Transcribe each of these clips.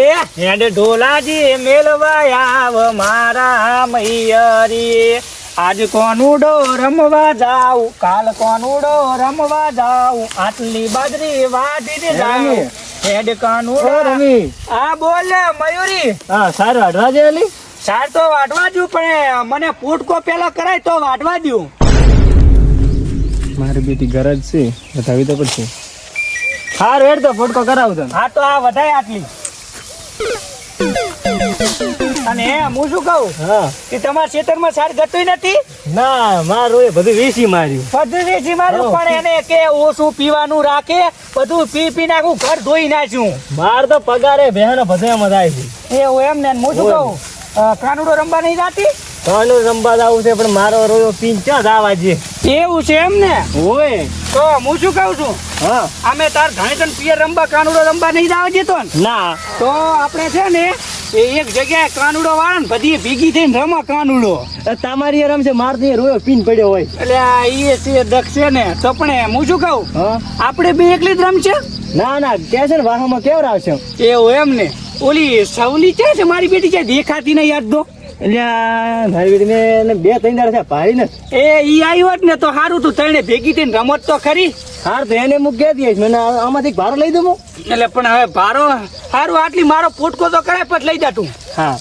એ હેડ ઢોલાજી મેલવા આવ મારા મૈયરી. આજ કોનુડો રમવા જાઉં? કાલ કોનુડો રમવા જાઉં? આટલી બાજરી દે જાઉં. હેડ કાનુડો રમી? આ બોલ મયુરી. હા સારું અડવા જેલી સાર તો વાટવા દઉં પણ મને ફૂટકો પેલો કરાય તો વાટવા દઉં. મારી બેટી ગરજ છે બતાવી તો પડશે. હાર વેડ તો ફૂટકો કરાવું તને. હા તો આ વધાય આટલી. અને હું શું કહું? હા. કે તમારા ખેતરમાં સાર ગતું નથી? ના મારું એ બધું વેચી માર્યું. બધું વેચી માર્યું પણ એને કે ઓછું પીવાનું રાખે બધું પી પી નાખું ઘર ધોઈ નાખ્યું માર તો પગારે બહેનો બધે મજા આવી એવું એમ ને હું શું કહું? કાનુડો રમવા નહીં જાતી? રમવા આવું છે પણ મારો રોયો પીન ક્યાં જવા છે? એવું છે એમ ને? ઓય તો હું શું કહું છું? હા. અમે તાર ઘણી તન પિયર રમવા કાનુડો રમવા નહીં દાવા દેતો ને? તો આપણે છે ને એ એક જગ્યાએ કાનુડો વાળા ને બધી ભેગી થઈને રમા કાનુડો. તમારી રમ છે માર તો રોયો પીન પડ્યો હોય. એટલે આ એ છે દક્ષ છે ને તો પણ હું શું કહું? હા. આપણે બે એકલી જ રમશે? ના ના કે છે ને વાહમાં કેવડાવશે? એવું એમ ને. ઓલી સવલી છે? મારી બેટી છે દેખાતી નહીં યાદ દો એટલે ને બે ત્રણ દાડા થયા ભારી ને એ ઈ આવ્યો હોત ને તો સારું તું તને ભેગી થઈને રમત તો ખરી. હાર તો એને મુક કે દઈશ. મને આમાંથી ભારો લઈ દઉં એટલે પણ હવે ભારો સારું આટલી મારો પોટકો તો કરાય પછી લઈ જા તું. હા.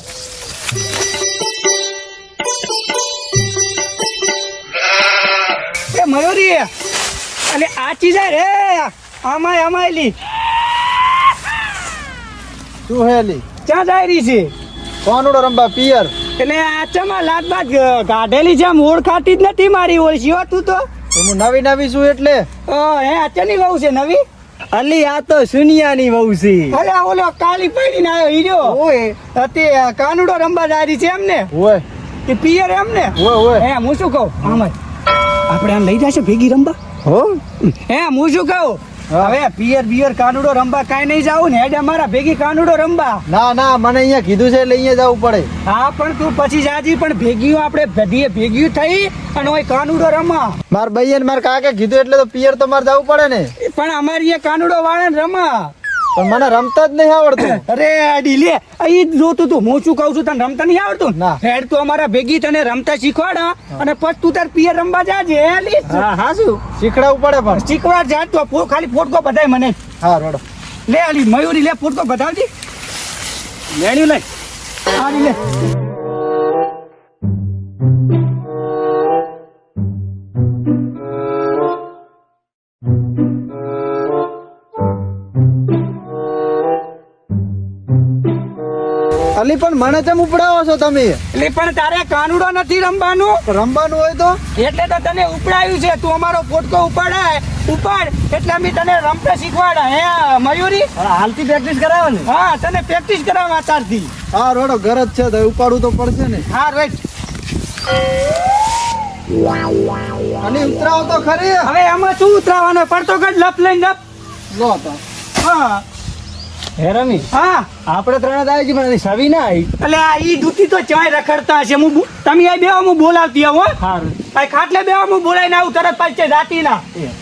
એ મયુરી અને આ ચીજ રે. આમાય અમાયલી શું હેલી ક્યાં જાય રહી છે? કોનુડો રંબા પિયર? એટલે આ ચમા લાત બાદ કાઢેલી છે ઓળખાતી જ નથી મારી ઓળખી હો તું તો. હું નવી નવી છું એટલે? હે અચની વહુ છે નવી? અલી આ તો સુનિયાની વહુ છે. અરે ઓલો કાલી પડીને આવ્યો હીરો. ઓય. હતી કાનુડો રંબા જારી છે એમને. ઓય. કે પિયર એમ ને ઓય ઓય. હે હું શું કહું? આમાં આપણે આમ લઈ જશે ભેગી રંબા? હો? હે હું શું કહું. હવે પિયર બિયર કાનુડો રમવા કાંઈ નહીં જાવું ને હેડે અમારા ભેગી કાનુડો રમવા. ના ના મને અહીંયા કીધું છે એટલે અહીંયા જવું પડે. હા પણ તું પછી જાજી પણ ભેગીઓ આપણે બધીએ ભેગીઓ થઈ અને ઓય કાનુડો રમા માર ને મારા કાકે કીધું એટલે તો પિયર તો મારે જવું પડે ને. પણ અમારી એ કાનુડો વાળા રમા પણ મને રમતા જ નહીં આવડતું. અરે ડીલે અહીં જોતું તું. હું શું કહું છું તને રમતા નહીં આવડતું? ના. હેડ તું અમારા ભેગી તને રમતા શીખવાડા અને પછી તું તાર પિયર રમવા જાજે હે હા શું? શીખડાવું પડે પણ. શીખવા જા તો ખાલી ફોટકો બધાય મને. હા રોડો. લે આલી મયુરી લે ફોટકો બતાવજી લેણી લઈ. હા લે. અલી પણ મને કેમ ઉપડાવો છો તમે? એટલે પણ તારે કાનુડો નથી રમવાનું? રમવાનું હોય તો? એટલે તો તને ઉપડાયું છે. તું અમારો ફોટકો ઉપાડાય. ઉપાડ. એટલે અમે તને રમતા શીખવાડા. હે મયુરી? હાલથી પ્રેક્ટિસ કરાવે ને હા તને પ્રેક્ટિસ કરાવવા અત્યારથી. હા રોડો ઘર જ છે તો ઉપાડવું તો પડશે ને. હા રાઈટ. અને ઉતરાવો તો ખરી. હવે આમાં શું ઉતરાવાનો પડતો કઈ લપ લઈને લપ. લો તો. હા. હે રમી? હા. આપણે ત્રણ જ આવી પણ સવી ના આવી. એટલે આ ઈ દૂધી તો ચાય રખડતા હશે. હું બો- તમે આ બેવા હું બોલાવતી આવો સારું ખાટલે બેવા હું બોલાવીને આવું તરત પાછી જાતી ના.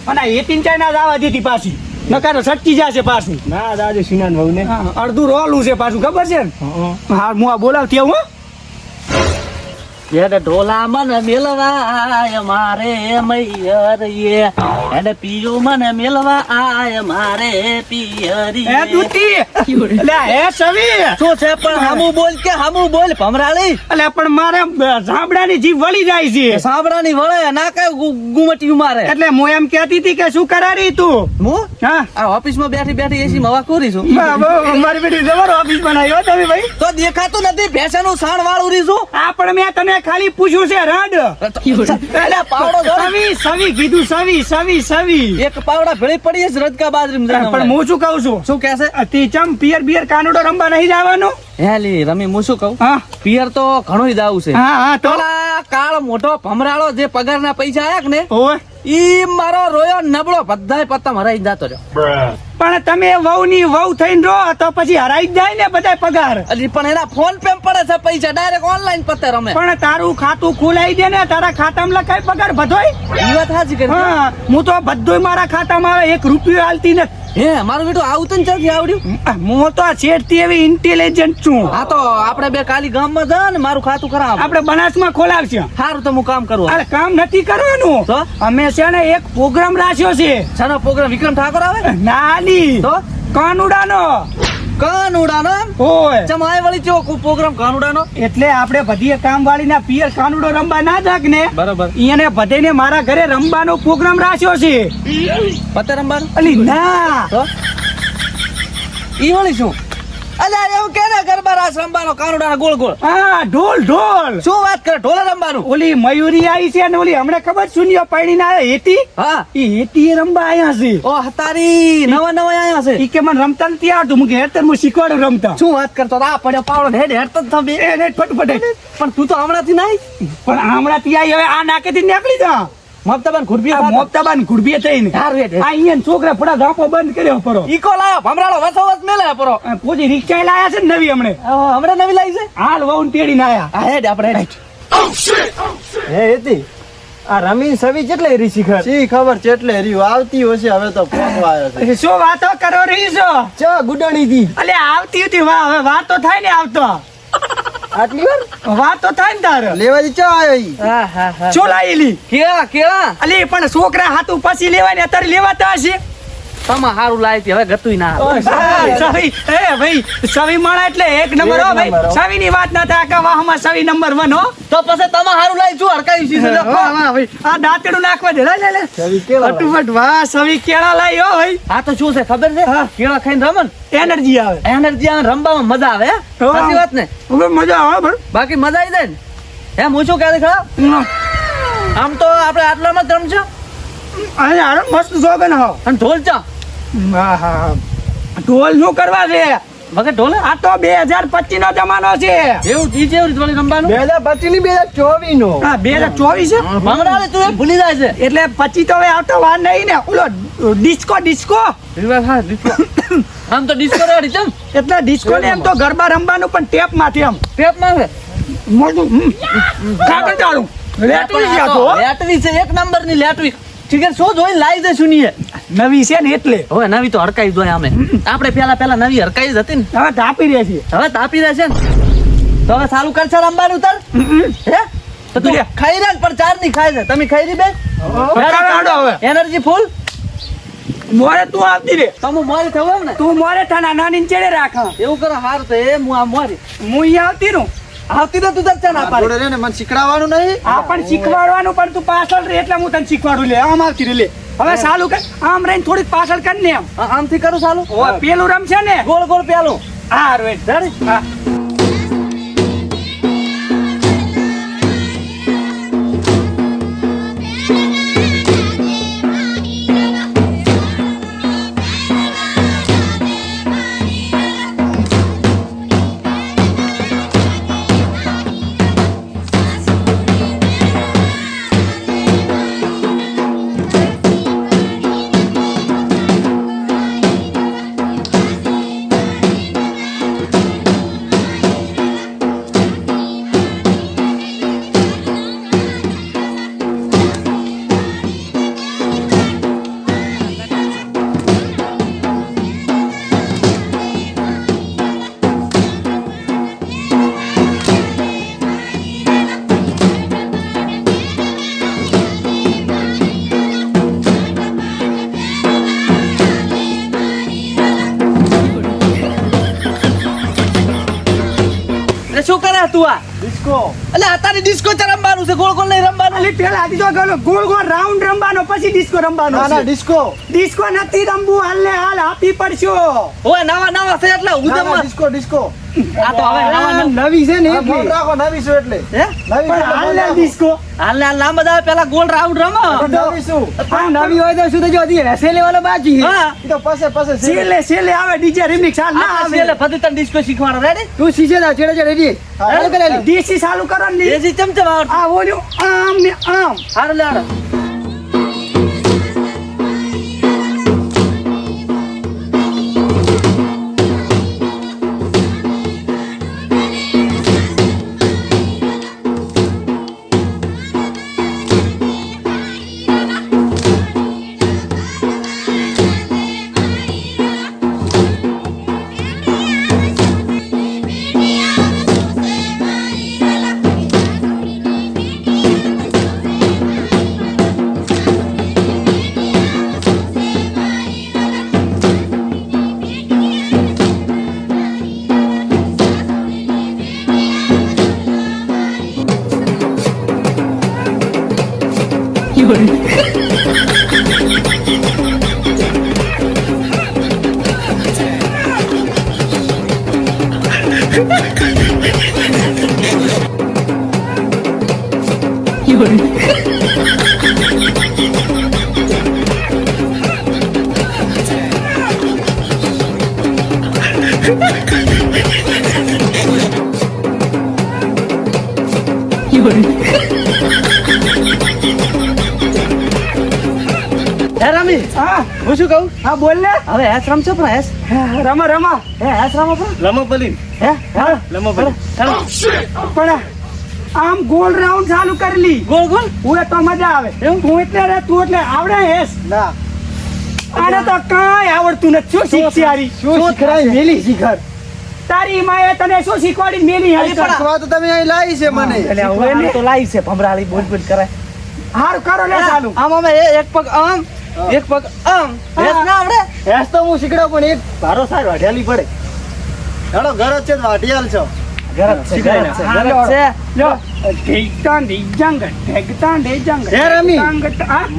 અને એ એતીન ચાય ના દાવા દીધી પાછી. નકારો સટકી જશે પાછું. ના દાદુ સિનાન વહુ ને હા, અડધું રોલું છે પાછું ખબર છે ને? હા હું. આ બોલાવતી આવું યેડ ઢોલા મને મેલવા આય મારે મૈયરીએ. એને પીયો મને મેલવા આય મારે પિયરી એ દૂતી. લે હે સવી. શું છે પણ હામું બોલ કે હામું બોલ ભમરાળી? એટલે પણ મારે સાંભળાની જીભ વળી જાય છે. સાંભળાની વળે ના કે ગુમટી મારે. એટલે હું એમ કહેતી હતી કે શું કરારી તું? હું? હા. આ ઓફિસમાં બેઠી બેઠી એસી હવા કોરી છું મારી બેટી જબર ઓફિસ આવ્યો તમે ભાઈ. તો દેખાતું નથી ભેંસાનું સાણ વાળું રીશું આ પણ મેં તને ખાલી પૂછ્યું છે રડ. પાવડો સવી સવી કીધું સવી સવી સવી. એક પાવડા ભેળી પડી છે રજકા બાજરી પણ હું શું કહું છું? શું કહેશે અતિ ચમ પિયર બિયર કાનુડો રમવા નહીં જવાનું. હેલી રમી હું શું કહું? હા. પિયર તો ઘણો દાવ છે. હા હા તો? કાળ મોટો ભમરાળો જે પગારના પૈસા આયા ને ઓય ઈ મારો રોયો નબળો બધાય પત્તા હરાઈ જતો રહ્યો પણ તમે વહુ ની વહુ થઈને રહો તો પછી હરાઈ જાય ને બધા પગાર. અલી પણ એના ફોન પે પડે છે પૈસા ડાયરેક્ટ ઓનલાઈન પતે રમે. પણ તારું ખાતું ખોલાઈ દે ને તારા ખાતામાં લખાય પગાર બધોય? ઈ વાત સાચી કરી. હા હું તો બધુંય મારા ખાતામાં એક રૂપિયો હાલતી નથી. હે મારું બેટું આવું તને ક્યાંથી આવડ્યું? હું તો શેઠથી એવી ઇન્ટેલિજન્ટ છું. હા તો આપણે બે કાલી ગામમાં જા ને મારું ખાતું કરાવ આપણે બનાસમાં ખોલાવશે. સારું તો હું કામ કરું. અરે કામ નથી કરવાનું. તો? અમે છે ને એક પ્રોગ્રામ રાખ્યો છે. શાનો પ્રોગ્રામ વિક્રમ ઠાકોર આવે? નાની. તો? કાનુડાનો. કાનુડાનો? હોય વળી પ્રોગ્રામ કાનુડાનો? એટલે આપણે બધી કામ વાળીના પિયર કાનુડો રમવા ના જાગ ને. બરાબર. એને મારા ઘરે રમવાનો પ્રોગ્રામ રાખ્યો છે. પતે રમવાનો? અલી ના. ઈ વળી શું? અલ્યા એવું કે ને ગરબા રાસ રમવાનો કાનુડાના ગોળ ગોળ. હા ઢોલ ઢોલ. શું વાત કરે ઢોલ રમવાનું? ઓલી મયુરી આવી છે ને ઓલી હમણાં ખબર શૂન્ય પાડીને આવે હેતી હા. એ હેતી એ રમવા આયા છે. ઓ હતારી નવા નવા આયા છે. ઈ કે મને રમતા નથી આવડતું હું કે હેતર હું શીખવાડું રમતા. શું વાત કરતો? આ પડ્યો પાવડો હેડ હેડ તો થંભી એ ફટફટ પણ તું તો હમણાંથી નાઈ. પણ હમણાં ત્યાં હવે આ નાકેથી નીકળી જા. મમતાબાન ખુરબી મમતાબાન મોપતાબાન થઈ ને હાર હેડ. આ ઈયન છોકરા પડા ધાપો બંધ કર્યો પરો ઈકો લાયો? ભમરાળો વસો વસ મેલે પરો પોજી રિક્ષા લાયા છે ને નવી હમણે. હમણે નવી લાવી છે? હાલ વહુને તેડીને આયા. આ હેડ આપણે હેડ. હે હતી. આ રમીન સવી કેટલે રી શીખર? શી ખબર કેટલે રહ્યું આવતી હશે હવે તો ફોન આવ્યો છે. શું વાતો કરો રહી છો? ચા ગુડણી દી અલે આવતી હતી વાહ હવે વાતો થાય ને આવતો. આટલી વાર? વાતો થાય ને તારે. લેવાથી ચા આવ્યો ઈ? હા હા હા. લાયેલી? કેળા કેળા અલે પણ છોકરા હાથું પછી લેવાય ને અત્યારે લેવાતા હશે. તમા હારું લાવી હવે ગતું ના. હા, એ ભાઈ સવિ માણા એટલે એક નંબર હો ભાઈ. નંબરની વાત ના થાય વાહ વાહમાં સવી નંબર વન હો. તો પછી તમા હારું લાવી જો હરકાઈ છે ભાઈ. આ દાંતડું નાખવા દે લે લે સવી ફટફટ વાહ સવી કેળા લાવી હો ભાઈ. આ તો શું છે ખબર છે? હા. કેળા ખાઈને રમન એનર્જી આવે. એનર્જી આવે રમવામાં મજા આવે હે? સાચી વાત ને? હવે મજા આવે બાકી મજા આવી જાય ને? એમ હું શું કહે ખરા આમ તો આપણે આટલામાં જ રમશું. અરે મસ્ત જોગન હો. અને ઢોલ ચા. હા હા હા. ઢોલ શું કરવા છે? વગર ઢોલ? આ તો બે હજાર પચીસ નો જમાનો છે. એવું? ઈ જેવું ઢોલ રમવાનું? બે હજાર પચીસની બે હજાર ચોવીસ નો. હા બે હજાર ચોવીસ છે? ભમરાડે તું એ ભૂલી જાય છે. એટલે પછી તો હવે આવતો વાર નહીં ને. ઓલો ડિસ્કો ડિસ્કો. હા, ડિસ્કો. આમ તો ડિસ્કો રેડી ચમ એટલે ડિસ્કો ને એમ તો ગરબા રમવાનું પણ ટેપમાંથી એમ ટેપમાં મોટું તો હો. લેટવી છે એક નંબરની લેટવી. ઠીક શું જોઈ લાવી દે સુનીએ નવી છે ને એટલે. હવે નવી તો હરકાઈ જોઈએ અમે આપણે પેલા પેલા નવી હરકાઈ જ હતી ને. હવે તાપી રહ્યા છીએ હવે તાપી રહ્યા છે ને. તો હવે ચાલુ કરશે રમવાનું ઉતર. હે? તો તું ખાઈ રહ્યા પણ ચારની ખાય છે તમે ખાઈ રહી બે એનર્જી ફૂલ મોરે તું આવતી રે. તમે મોરે થવું ને? તું મોરે થાના નાની ચેડે રાખ. એવું કરો હાર તો એ હું આ મોરી. હું અહીંયા આવતી રહું. આવતી તો તું તાર ચા ના જોડે રે ને મને શીખડાવવાનું નહીં. આ પણ શીખવાડવાનું પણ તું પાછળ રે એટલે હું તને શીખવાડું લે. આમ આવતી રે લે. હવે સાલું કર. આમ રહીને થોડીક પાછળ કર ને આમ આમથી કરું સાલું ઓ પેલું રમશે ને? ગોળ ગોળ પેલું. હા રોહિત. ધર હા. શું કરે તું આ? ડિસ્કો. એટલે અત્યારે ડિસ્કો ચા રમવાનું છે ગોળ ગોળ નહીં રમવાનું. એટલે પેલા આજી તો ગયો ગોળ ગોળ રાઉન્ડ રમવાનો પછી ડિસ્કો રમવાનો ના ના ડિસ્કો. ડિસ્કો નથી રમવું હાલ ને હાલ આપી પડશો. ઓય નવા નવા છે એટલે ના ડિસ્કો ડિસ્કો. આ તો હવે નવા છે ને ગોલ રાખો નવી છું એટલે? હે? નવી પણ હાલ લે ડિસ્કો હાલ લે હાલ લાંબા દાવે પેલા ગોલ રાઉન્ડ રમો. નવી શું? પણ નવી હોય તો શું તો જો હજી રસે લેવાનો બાકી છે. હા. તો પાસે પાસે છે. છેલ્લે છેલ્લે આવે ડીજે રિમિક્સ હાલ ના આવે. છેલ્લે ફરી તને ડિસ્કો શીખવાડો. રેડી તું શીશે ના છેડે છેડે દી હાલ ચાલુ કરેલી. ડીસી ચાલુ કરો ને. દેશી ચમચમ આવડતું. આ ઓલ્યો આમ ને આમ. હારું 有人。રમી હા. હું શું કહું? હા બોલ ને. હવે હેસ રમશો પણ હેસ. રમા રમા. હે હેસ રમો પણ. રમો પલી. હે? હા. રમો પલી. પણ આમ ગોલ રાઉન્ડ ચાલુ કરી લી. ગોલ ગોળ હું તો મજા આવે. તું એટલે રે તું એટલે આવડે હેસ. ના. આને તો કાંઈ આવડતું નથી. શું શીખશે આરી શું શીખરાય મેલી શીખર તારી માએ તને શું શીખવાડી? મેલી હારી પણ તો તમે અહીં લાવી છે મને. એટલે હવે તો લાવી છે. ભમરાળી બોલ બોલ કરે હાર કરો ને ચાલુ. આમ અમે એક પગ આમ. એક પગ આમ. હેસ ના આવડે. હેસ તો હું શીખડો પણ એક ભારો સાર વાઢિયાલી પડે. હેડો ઘર જ છે વાઢિયાલ છો. લો ઢેગતા હે રમી?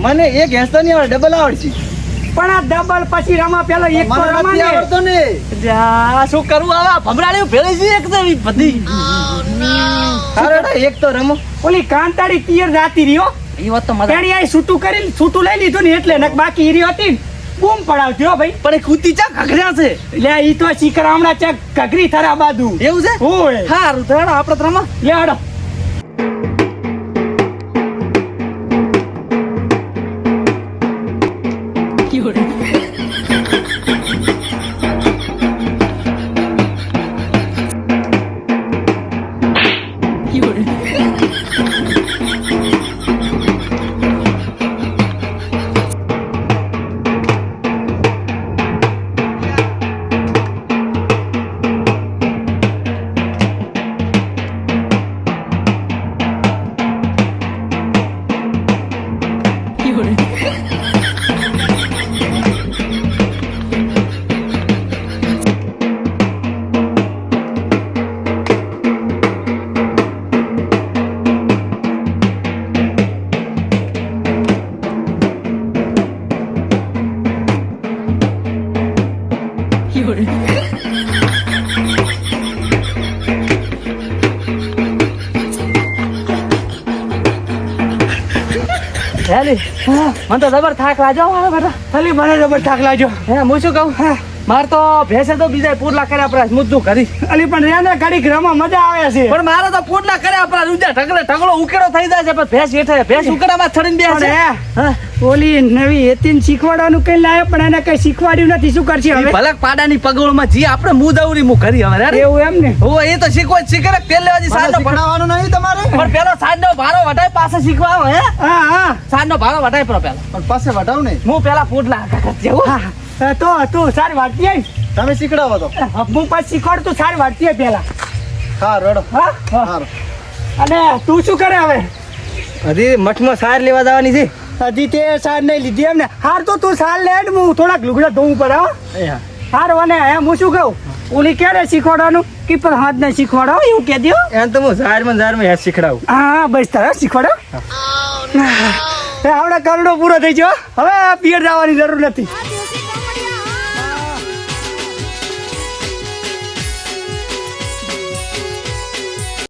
મને એક હેસ તો નહીં આવડે ડબલ આવડશે. પણ આ ડબલ પછી રમા પેલા એક તો રમા નથી આવડતો ને. જા, શું કરવું હવે ભમરાળી ભેળી છે એક બધી. હારો એક તો રમો. ઓલી કાંતાડી પિયર જાતી રહ્યો. ઈ વાત તો મજા છૂટું કરી છૂટું લઈ લીધું ને એટલે નક બાકી હીરી હતી બૂમ પડાવતી હો ભાઈ. પણ એ કૂતી ચા ઘઘરા છે. લે ઈ તો શીકર હમણાં ચેક ઘઘરી થરા બાદુ એવું છે? ઓય. તો હેડો આપણે તો લે હડો. હેલી મને તો જબર થાક લાજો હવે બેટા ખાલી મને જબર થાક લાજો હે હું શું કહું? માર તો ભેસે તો બીજા પૂરલા કર્યા પરા મુદ્દું કરી. અલી પણ રેને ઘડીક રમા મજા આવે છે. પણ મારે તો પૂરલા કર્યા પરા ઉજા ઢગલે ઢગલો ઉકેડો થઈ જાય છે પણ ભેસ હેઠે ભેસ ઉકેડામાં બેસે. હે, હા. ઓલી નવી એતીન શીખવાડવાનું કઈ લાયો પણ એને કઈ શીખવાડ્યું નથી. શું કરશે હવે? ભલક પાડાની પગોળમાં જી આપણે મુ દવરી મું કરી હવે એવું એમ ને? ઓ એ તો શીખવા શીખે તેલ લેવાજી સાંજનો ભા- નહીં તમારે? પણ પેલો સાંજનો ભારો વટાય પાસે શીખવા આવે હે? હા હા. સાંજનો ભારો વટાય પર પેલા. પણ પાસે વટાવ ને હું પેલા પૂટલા જેવું. હા. તો તું સારી વાટતી આવી તમે શીખડાવો તો. હું પાછું શીખવાડ તું સારી વાટતી આવી પેલા હા રડો. હા હા. હારો. અને તું શું કરે હવે? હજી મઠમાં સાર લેવા જવાની છે. હજી તે સાર નહીં લીધી એમ ને હાર તો તું સાર લે હું થોડાક લુગડા ધોવું પડે હો. હાર અને એમ હું શું કહું? ઓલી ક્યારે શીખવાડવાનું? કે પણ હાથ ને શીખવાડો એવું કે દો એમ તો હું ઝાડમાં ઝાડમાં હેસ શીખડાવું. હા બસ તારા શીખવાડો. એ આવડે કરડો પૂરો થઈ ગયો હવે પિયર જવાની જરૂર નથી.